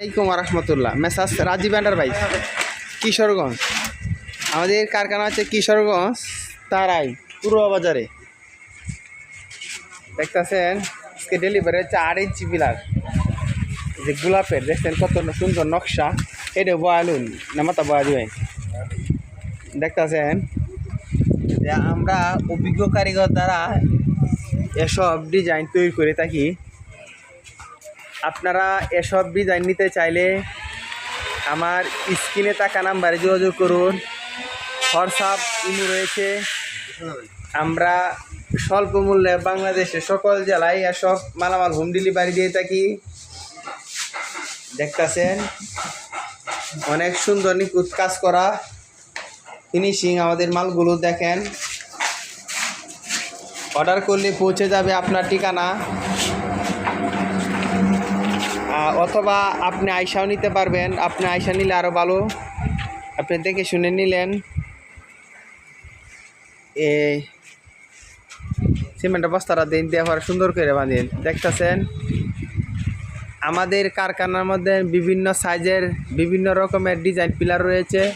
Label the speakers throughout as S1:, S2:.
S1: আলাইকুম রহমতুল্লাহ মেসাজ রাজীব এন্টারপ্রাইজ কিশোরগঞ্জ। আমাদের কারখানা হচ্ছে কিশোরগঞ্জ, তারাই পূর্ব বাজারে দেখতেছেন, আজকে ডেলিভারি হচ্ছে আট ইঞ্চি পিলার যে গোলাপের, দেখছেন কত সুন্দর নকশা। এটা বয়ালুন নামাতা বয়া দিবেন দেখতেছেন আমরা অভিজ্ঞ কারিগর দ্বারা এসব ডিজাইন তৈরি করে থাকি। আপনারা এসব ডিজাইন নিতে চাইলে আমার স্ক্রিনে থাকা নাম্বারে যোগাযোগ করুন। হোয়াটসঅ্যাপ ইমো রয়েছে। আমরা স্বল্প মূল্যে বাংলাদেশের সকল জেলায় এসব মালামাল হোম ডেলিভারি দিয়ে থাকি। দেখতেছেন, অনেক সুন্দর নিখুঁত কাজ করা ফিনিশিং আমাদের মালগুলো দেখেন। অর্ডার করলে পৌঁছে যাবে আপনার ঠিকানা। অথবা আপনি আয়সাও নিতে পারবেন। আপনি আয়সা নিলে আরও ভালো। আপনি দেখে শুনে নিলেন। এ, সিমেন্টের বস্তাটা দিন আবার সুন্দর করে বাঁধেন। দেখতেছেন? আমাদের কারখানার মধ্যে বিভিন্ন সাইজের, বিভিন্ন রকমের ডিজাইন পিলার রয়েছে।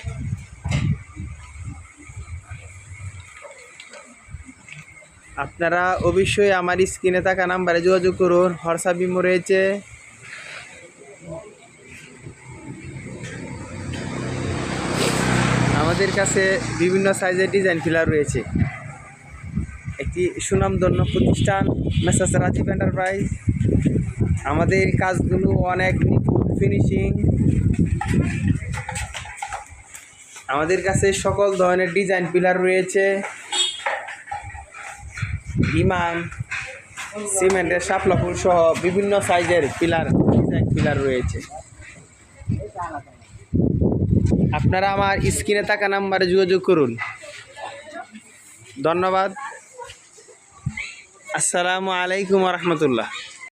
S1: আপনারা অবশ্যই আমার স্ক্রিনে থাকা নাম্বারে যোগাযোগ করুন। হোয়াটসঅ্যাপ ইমো রয়েছে। আমাদের কাছে বিভিন্ন সাইজের ডিজাইন ফিলার রয়েছে। একটি সুনামধন্য প্রতিষ্ঠান মেসাস রাজীব এন্টারপ্রাইজ আমাদের কাজগুলো অনেক নিখুঁত ফিনিশিং আমাদের কাছে সকল ধরনের ডিজাইন পিলার রয়েছে। ইমান সিমেন্টের শাপলা সহ বিভিন্ন সাইজের পিলার ডিজাইন পিলার রয়েছে। আপনারা আমার স্ক্রিনে থাকা নাম্বারে যোগাযোগ করুন। ধন্যবাদ। আসসালামু আলাইকুম রহমতুল্লাহ।